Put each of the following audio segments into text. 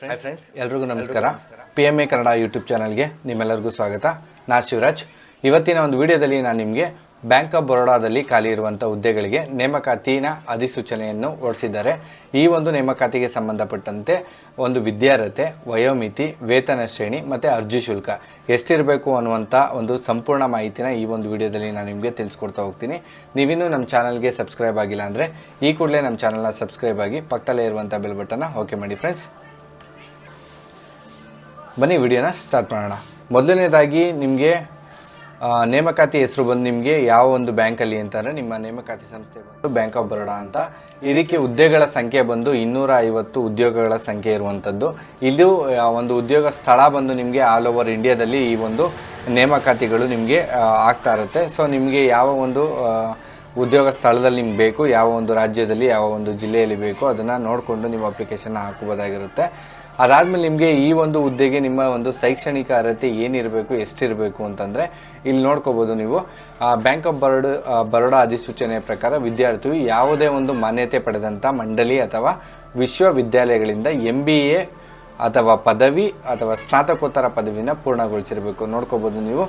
Hi friends ಎಲ್ರಿಗೂ ನಮಸ್ಕಾರ. P M A Kannada YouTube ಚಾನಲ್ಗೆ ನಿಮ್ಮೆಲ್ಲರಿಗೂ ಸ್ವಾಗತ. ನಾ ಶಿವರಾಜ್. ಇವತ್ತಿನ ಒಂದು ವಿಡಿಯೋದಲ್ಲಿ ನಾನು ನಿಮಗೆ ಬ್ಯಾಂಕ್ ಆಫ್ ಬರೋಡಾದಲ್ಲಿ ಖಾಲಿ ಇರುವಂಥ ಹುದ್ದೆಗಳಿಗೆ ನೇಮಕಾತಿನ ಅಧಿಸೂಚನೆಯನ್ನು ಹೊರಡಿಸಿದ್ದಾರೆ. ಈ ಒಂದು ನೇಮಕಾತಿಗೆ ಸಂಬಂಧಪಟ್ಟಂತೆ ಒಂದು ವಿದ್ಯಾರ್ಹತೆ ವಯೋಮಿತಿ ವೇತನ ಶ್ರೇಣಿ ಮತ್ತು ಅರ್ಜಿ ಶುಲ್ಕ ಎಷ್ಟಿರಬೇಕು ಅನ್ನುವಂಥ ಒಂದು ಸಂಪೂರ್ಣ ಮಾಹಿತಿನ ಈ ಒಂದು ವಿಡಿಯೋದಲ್ಲಿ ನಾನು ನಿಮಗೆ ತಿಳಿಸ್ಕೊಡ್ತಾ ಹೋಗ್ತೀನಿ. ನೀವಿನ್ನೂ ನಮ್ಮ ಚಾನಲ್ಗೆ ಸಬ್ಸ್ಕ್ರೈಬ್ ಆಗಿಲ್ಲ ಅಂದರೆ ಈ ಕೂಡಲೇ ನಮ್ಮ ಚಾನಲ್ನ ಸಬ್ಸ್ಕ್ರೈಬ್ ಆಗಿ ಪಕ್ಕದಲ್ಲೇ ಇರುವಂಥ ಬೆಲ್ ಬಟನ್ನ ಓಕೆ ಮಾಡಿ ಫ್ರೆಂಡ್ಸ್ ಬನ್ನಿ ವಿಡಿಯೋನ ಸ್ಟಾರ್ಟ್ ಮಾಡೋಣ. ಮೊದಲನೇದಾಗಿ ನಿಮಗೆ ನೇಮಕಾತಿ ಹೆಸರು ಬಂದು ನಿಮಗೆ ಯಾವ ಒಂದು ಬ್ಯಾಂಕಲ್ಲಿ ಅಂತಂದರೆ ನಿಮ್ಮ ನೇಮಕಾತಿ ಸಂಸ್ಥೆ ಬಂದು ಬ್ಯಾಂಕ್ ಆಫ್ ಬರೋಡಾ ಅಂತ. ಇದಕ್ಕೆ ಹುದ್ದೆಗಳ ಸಂಖ್ಯೆ ಬಂದು ಇನ್ನೂರ ಐವತ್ತು ಉದ್ಯೋಗಗಳ ಸಂಖ್ಯೆ ಇರುವಂಥದ್ದು. ಇದು ಒಂದು ಉದ್ಯೋಗ ಸ್ಥಳ ಬಂದು ನಿಮಗೆ ಆಲ್ ಓವರ್ ಇಂಡಿಯಾದಲ್ಲಿ ಈ ಒಂದು ನೇಮಕಾತಿಗಳು ನಿಮಗೆ ಆಗ್ತಾ ಇರುತ್ತೆ. ಸೊ ನಿಮಗೆ ಯಾವ ಒಂದು ಉದ್ಯೋಗ ಸ್ಥಳದಲ್ಲಿ ನಿಮ್ಗೆ ಬೇಕು, ಯಾವ ಒಂದು ರಾಜ್ಯದಲ್ಲಿ, ಯಾವ ಒಂದು ಜಿಲ್ಲೆಯಲ್ಲಿ ಬೇಕು, ಅದನ್ನು ನೋಡಿಕೊಂಡು ನೀವು ಅಪ್ಲಿಕೇಶನ್ ಹಾಕೋಬೋದಾಗಿರುತ್ತೆ. ಅದಾದಮೇಲೆ ನಿಮಗೆ ಈ ಒಂದು ಹುದ್ದೆಗೆ ನಿಮ್ಮ ಒಂದು ಶೈಕ್ಷಣಿಕ ಅರ್ಹತೆ ಏನಿರಬೇಕು, ಎಷ್ಟಿರಬೇಕು ಅಂತಂದರೆ ಇಲ್ಲಿ ನೋಡ್ಕೋಬೋದು ನೀವು. ಬ್ಯಾಂಕ್ ಆಫ್ ಬರೋಡ ಬರೋಡಾ ಅಧಿಸೂಚನೆಯ ಪ್ರಕಾರ ವಿದ್ಯಾರ್ಥಿಯು ಯಾವುದೇ ಒಂದು ಮಾನ್ಯತೆ ಪಡೆದಂಥ ಮಂಡಳಿ ಅಥವಾ ವಿಶ್ವವಿದ್ಯಾಲಯಗಳಿಂದ ಎಂ ಬಿ ಎ ಅಥವಾ ಪದವಿ ಅಥವಾ ಸ್ನಾತಕೋತ್ತರ ಪದವಿನ ಪೂರ್ಣಗೊಳಿಸಿರಬೇಕು. ನೋಡ್ಕೋಬೋದು ನೀವು.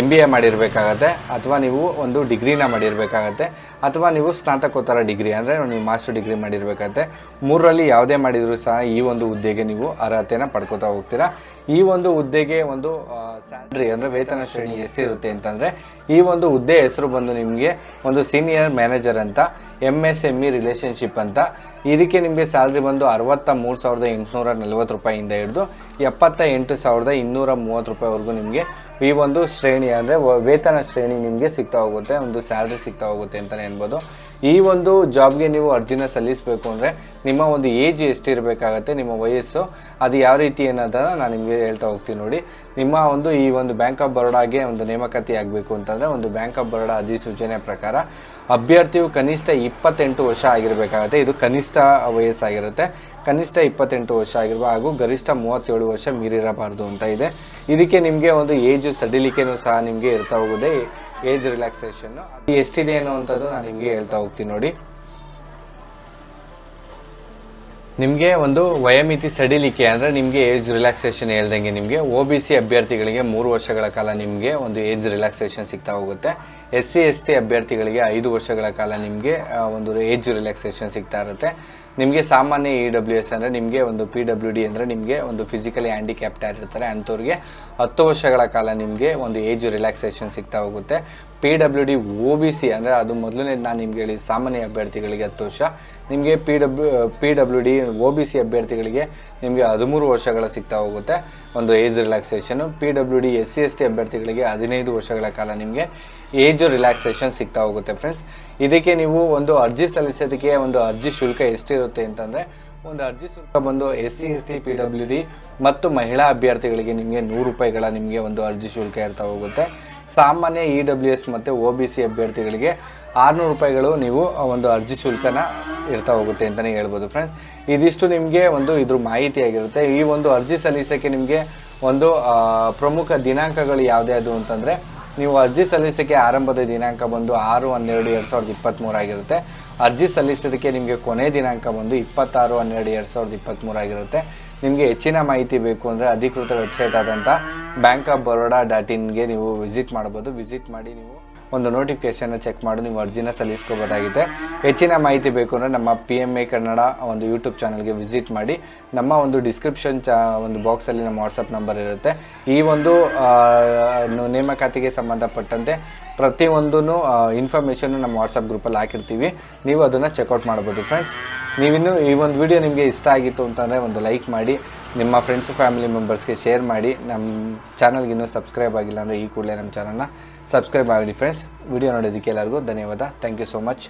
ಎಂ ಬಿ ಎ ಮಾಡಿರಬೇಕಾಗತ್ತೆ, ಅಥವಾ ನೀವು ಒಂದು ಡಿಗ್ರಿನ ಮಾಡಿರಬೇಕಾಗತ್ತೆ, ಅಥವಾ ನೀವು ಸ್ನಾತಕೋತ್ತರ ಡಿಗ್ರಿ ಅಂದರೆ ನೀವು ಮಾಸ್ಟರ್ ಡಿಗ್ರಿ ಮಾಡಿರಬೇಕಾಗತ್ತೆ. ಮೂರರಲ್ಲಿ ಯಾವುದೇ ಮಾಡಿದರೂ ಸಹ ಈ ಒಂದು ಹುದ್ದೆಗೆ ನೀವು ಅರ್ಹತೆಯನ್ನು ಪಡ್ಕೋತಾ ಹೋಗ್ತೀರಾ. ಈ ಒಂದು ಹುದ್ದೆಗೆ ಒಂದು ಸ್ಯಾಲ್ರಿ ಅಂದರೆ ವೇತನ ಶ್ರೇಣಿ ಎಷ್ಟಿರುತ್ತೆ ಅಂತಂದರೆ, ಈ ಒಂದು ಹುದ್ದೆ ಹೆಸರು ಬಂದು ನಿಮಗೆ ಒಂದು ಸೀನಿಯರ್ ಮ್ಯಾನೇಜರ್ ಅಂತ M S M E relationship ಅಂತ, ಇದಕ್ಕೆ ನಿಮಗೆ ಸ್ಯಾಲ್ರಿ ಬಂದು ಅರವತ್ತ ಮೂರು ಸಾವಿರದ ಎಂಟುನೂರ ನಲ್ವತ್ತು ರೂಪಾಯಿಂದ ಹಿಡಿದು ಎಪ್ಪತ್ತ ಎಂಟು ಸಾವಿರದ ಇನ್ನೂರ ಮೂವತ್ತು ರೂಪಾಯಿವರೆಗೂ ನಿಮಗೆ ಈ ಒಂದು ಶ್ರೇಣಿ ಅಂದರೆ ವೇತನ ಶ್ರೇಣಿ ನಿಮಗೆ ಸಿಗ್ತಾ ಹೋಗುತ್ತೆ, ಒಂದು ಸ್ಯಾಲ್ರಿ ಸಿಗ್ತಾ ಹೋಗುತ್ತೆ ಅಂತಲೇ ಅನ್ಬೋದು ಈ ಒಂದು ಜಾಬ್ಗೆ ನೀವು ಅರ್ಜಿನ ಸಲ್ಲಿಸಬೇಕು ಅಂದರೆ ನಿಮ್ಮ ಒಂದು ಏಜ್ ಎಷ್ಟಿರಬೇಕಾಗತ್ತೆ, ನಿಮ್ಮ ವಯಸ್ಸು, ಅದು ಯಾವ ರೀತಿ ಏನಾದರೂ ನಾನು ನಿಮಗೆ ಹೇಳ್ತಾ ಹೋಗ್ತೀನಿ ನೋಡಿ. ನಿಮ್ಮ ಒಂದು ಈ ಒಂದು ಬ್ಯಾಂಕ್ ಆಫ್ ಬರೋಡಾಗೆ ಒಂದು ನೇಮಕಾತಿ ಆಗಬೇಕು ಅಂತಂದರೆ ಒಂದು ಬ್ಯಾಂಕ್ ಆಫ್ ಬರೋಡಾ ಅಧಿಸೂಚನೆ ಪ್ರಕಾರ ಅಭ್ಯರ್ಥಿಯು ಕನಿಷ್ಠ ಇಪ್ಪತ್ತೆಂಟು ವರ್ಷ ಆಗಿರಬೇಕಾಗತ್ತೆ. ಇದು ಕನಿಷ್ಠ ವಯಸ್ಸಾಗಿರುತ್ತೆ. ಕನಿಷ್ಠ ಇಪ್ಪತ್ತೆಂಟು ವರ್ಷ ಆಗಿರುವ ಹಾಗೂ ಗರಿಷ್ಠ ಮೂವತ್ತೇಳು ವರ್ಷ ಮೀರಿರಬಾರ್ದು ಅಂತ ಇದೆ. ಇದಕ್ಕೆ ನಿಮಗೆ ಒಂದು ಏಜ್ ಸಡಿಲಿಕೆನೂ ಸಹ ನಿಮಗೆ ಇರ್ತಾ ಹೋಗುತ್ತೆ. ಏಜ್ ರಿಲ್ಯಾಕ್ಸೇಷನ್ನು ಎಷ್ಟಿದೆ ಎಷ್ಟಿದೆ ಅನ್ನುವಂಥದ್ದು ನಾನು ನಿಮಗೆ ಹೇಳ್ತಾ ಹೋಗ್ತೀನಿ ನೋಡಿ. ನಿಮಗೆ ಒಂದು ವಯೋಮಿತಿ ಸಡಿಲಿಕೆ ಅಂದರೆ ನಿಮಗೆ ಏಜ್ ರಿಲ್ಯಾಕ್ಸೇಷನ್ ಹೇಳ್ದಂಗೆ ನಿಮಗೆ ಒ ಬಿ ಸಿ ಅಭ್ಯರ್ಥಿಗಳಿಗೆ ಮೂರು ವರ್ಷಗಳ ಕಾಲ ನಿಮಗೆ ಒಂದು ಏಜ್ ರಿಲ್ಯಾಕ್ಸೇಷನ್ ಸಿಗ್ತಾ ಹೋಗುತ್ತೆ. ಎಸ್ ಸಿ ಎಸ್ ಟಿ ಅಭ್ಯರ್ಥಿಗಳಿಗೆ ಐದು ವರ್ಷಗಳ ಕಾಲ ನಿಮಗೆ ಒಂದು ಏಜ್ ರಿಲ್ಯಾಕ್ಸೇಷನ್ ಸಿಗ್ತಾ ಇರುತ್ತೆ. ನಿಮಗೆ ಸಾಮಾನ್ಯ ಇ ಡಬ್ಲ್ಯೂ ಎಸ್ ಅಂದರೆ ನಿಮಗೆ ಒಂದು ಪಿ ಡಬ್ಲ್ಯೂ ಡಿ ಅಂದರೆ ನಿಮಗೆ ಒಂದು ಫಿಸಿಕಲಿ ಹ್ಯಾಂಡಿಕ್ಯಾಪ್ಟ್ ಆಗಿರ್ತಾರೆ ಅಂಥವ್ರಿಗೆ ಹತ್ತು ವರ್ಷಗಳ ಕಾಲ ನಿಮಗೆ ಒಂದು ಏಜ್ ರಿಲ್ಯಾಕ್ಸೇಷನ್ ಸಿಗ್ತಾ ಹೋಗುತ್ತೆ. P W D O B C ಅಂದರೆ ಅದು ಮೊದಲನೇ ನಾನು ನಿಮಗೆ ಹೇಳಿ ಸಾಮಾನ್ಯ ಅಭ್ಯರ್ಥಿಗಳಿಗೆ ಹತ್ತು ವರ್ಷ. ನಿಮಗೆ P W P W D O B C ಅಭ್ಯರ್ಥಿಗಳಿಗೆ ನಿಮಗೆ ಹದಿಮೂರು ವರ್ಷಗಳ ಸಿಗ್ತಾ ಹೋಗುತ್ತೆ. ಒಂದು age relaxation P W D S C S T ಅಭ್ಯರ್ಥಿಗಳಿಗೆ ಹದಿನೈದು ವರ್ಷಗಳ ಕಾಲ ನಿಮಗೆ ಏಜ್ ರಿಲ್ಯಾಕ್ಸೇಷನ್ ಸಿಗ್ತಾ ಹೋಗುತ್ತೆ ಫ್ರೆಂಡ್ಸ್ ಇದಕ್ಕೆ ನೀವು ಒಂದು ಅರ್ಜಿ ಸಲ್ಲಿಸೋದಕ್ಕೆ ಒಂದು ಅರ್ಜಿ ಶುಲ್ಕ ಎಷ್ಟಿರುತ್ತೆ ಅಂತಂದರೆ ಒಂದು ಅರ್ಜಿ ಶುಲ್ಕ ಬಂದು S C S T P W D ಮತ್ತು ಮಹಿಳಾ ಅಭ್ಯರ್ಥಿಗಳಿಗೆ ನಿಮಗೆ ನೂರು ರೂಪಾಯಿಗಳ ನಿಮಗೆ ಒಂದು ಅರ್ಜಿ ಶುಲ್ಕ ಇರ್ತಾ ಹೋಗುತ್ತೆ. ಸಾಮಾನ್ಯ ಇ ಡಬ್ಲ್ಯೂ ಎಸ್ ಮತ್ತು ಒ ಬಿ ಸಿ ಅಭ್ಯರ್ಥಿಗಳಿಗೆ ಆರುನೂರು ರೂಪಾಯಿಗಳು ನೀವು ಒಂದು ಅರ್ಜಿ ಶುಲ್ಕನ ಇರ್ತಾ ಹೋಗುತ್ತೆ ಅಂತಲೇ ಹೇಳ್ಬೋದು ಫ್ರೆಂಡ್ಸ್ ಇದಿಷ್ಟು ನಿಮಗೆ ಒಂದು ಇದ್ರ ಮಾಹಿತಿಯಾಗಿರುತ್ತೆ ಈ ಒಂದು ಅರ್ಜಿ ಸಲ್ಲಿಸೋಕ್ಕೆ ನಿಮಗೆ ಒಂದು ಪ್ರಮುಖ ದಿನಾಂಕಗಳು ಯಾವುದ್ಯಾವುದು ಅಂತಂದರೆ ನೀವು ಅರ್ಜಿ ಸಲ್ಲಿಸೋಕ್ಕೆ ಆರಂಭದ ದಿನಾಂಕ ಬಂದು ಆರು, ಹನ್ನೆರಡು, ಎರಡು ಸಾವಿರದ ಇಪ್ಪತ್ತ್ಮೂರು ಆಗಿರುತ್ತೆ. ಅರ್ಜಿ ಸಲ್ಲಿಸೋದಕ್ಕೆ ನಿಮಗೆ ಕೊನೆ ದಿನಾಂಕ ಬಂದು ಇಪ್ಪತ್ತಾರು, ಹನ್ನೆರಡು, ಎರಡು ಸಾವಿರದ ಇಪ್ಪತ್ತ್ಮೂರು ಆಗಿರುತ್ತೆ. ನಿಮಗೆ ಹೆಚ್ಚಿನ ಮಾಹಿತಿ ಬೇಕು ಅಂದರೆ ಅಧಿಕೃತ ವೆಬ್ಸೈಟ್ ಆದಂಥ ಬ್ಯಾಂಕ್ ಆಫ್ ಬರೋಡಾ ಡಾಟ್ ಇನ್ಗೆ ನೀವು ವಿಸಿಟ್ ಮಾಡ್ಬೋದು. ವಿಸಿಟ್ ಮಾಡಿ ನೀವು ಒಂದು ನೋಟಿಫಿಕೇಷನ್ನ ಚೆಕ್ ಮಾಡಿ ನೀವು ಅರ್ಜಿನ ಸಲ್ಲಿಸ್ಕೋಬೋದಾಗಿದೆ. ಹೆಚ್ಚಿನ ಮಾಹಿತಿ ಬೇಕು ಅಂದರೆ ನಮ್ಮ ಪಿ ಎಂ ಎ ಕನ್ನಡ ಒಂದು ಯೂಟ್ಯೂಬ್ ಚಾನಲ್ಗೆ ವಿಸಿಟ್ ಮಾಡಿ. ನಮ್ಮ ಒಂದು ಡಿಸ್ಕ್ರಿಪ್ಷನ್ ಚಾ, ಒಂದು ಬಾಕ್ಸಲ್ಲಿ ನಮ್ಮ ವಾಟ್ಸಪ್ ನಂಬರ್ ಇರುತ್ತೆ. ಈ ಒಂದು ನೇಮಕಾತಿಗೆ ಸಂಬಂಧಪಟ್ಟಂತೆ ಪ್ರತಿಯೊಂದೂ ಇನ್ಫಾರ್ಮೇಷನ್ನು ನಮ್ಮ ವಾಟ್ಸಪ್ ಗ್ರೂಪಲ್ಲಿ ಹಾಕಿರ್ತೀವಿ. ನೀವು ಅದನ್ನು ಚೆಕ್ಔಟ್ ಮಾಡ್ಬೋದು ಫ್ರೆಂಡ್ಸ್ ನೀವಿನ್ನು ಈ ಒಂದು ವಿಡಿಯೋ ನಿಮಗೆ ಇಷ್ಟ ಆಗಿತ್ತು ಅಂತಂದರೆ ಒಂದು ಲೈಕ್ ಮಾಡಿ. ನಿಮ್ಮ ಫ್ರೆಂಡ್ಸು ಫ್ಯಾಮಿಲಿ ಮೆಂಬರ್ಸ್ಗೆ ಶೇರ್ ಮಾಡಿ. ನಮ್ಮ ಚಾನಲ್ಗೆ ಇನ್ನೂ ಸಬ್ಸ್ಕ್ರೈಬ್ ಆಗಿಲ್ಲ ಅಂದರೆ ಈ ಕೂಡಲೇ ನಮ್ಮ ಚಾನಲ್ನ ಸಬ್ಸ್ಕ್ರೈಬ್ ಆಗಲಿ ಫ್ರೆಂಡ್ಸ್ ವಿಡಿಯೋ ನೋಡೋದಕ್ಕೆ ಎಲ್ಲರಿಗೂ ಧನ್ಯವಾದ. Thank you so much